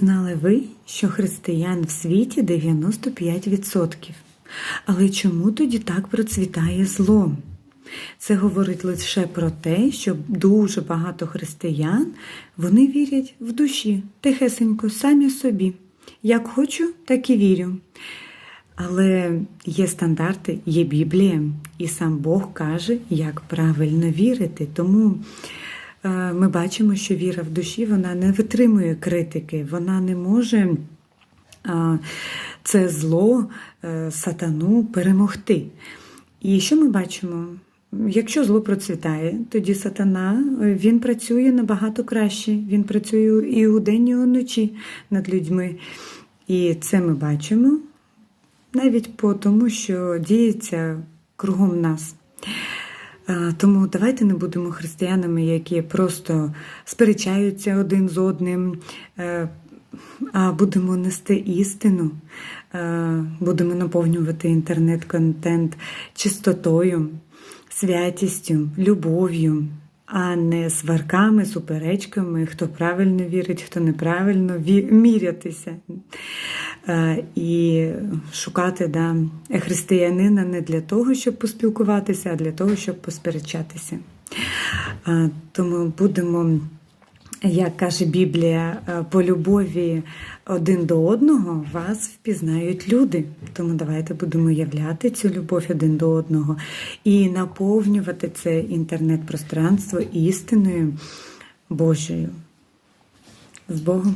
Знали ви, що християн в світі 95%. Але чому тоді так процвітає зло? Це говорить лише про те, що дуже багато християн вони вірять в душі, тихесенько, самі собі. Як хочу, так і вірю. Але є стандарти, є Біблія, і сам Бог каже, як правильно вірити. Тому ми бачимо, що віра в душі вона не витримує критики, вона не може е, це зло, е, сатану перемогти. І що ми бачимо? Якщо зло процвітає, тоді сатана е, він працює набагато краще. Він працює і удень, і уночі над людьми. І це ми бачимо навіть по тому, що діється кругом нас. Тому давайте не будемо християнами, які просто сперечаються один з одним, е, а будемо нести істину, е, будемо наповнювати інтернет-контент чистотою, святістю, любов'ю, а не сварками, суперечками, хто правильно вірить, хто неправильно мірятися. Е, І шукати да, християнина не для того, щоб поспілкуватися, а для того, щоб посперечатися. Е, Тому будемо, як каже Біблія, е, по любові один до одного вас впізнають люди. Тому давайте будемо являти цю любов один до одного і наповнювати це інтернет-пространство істиною Божою. З Богом!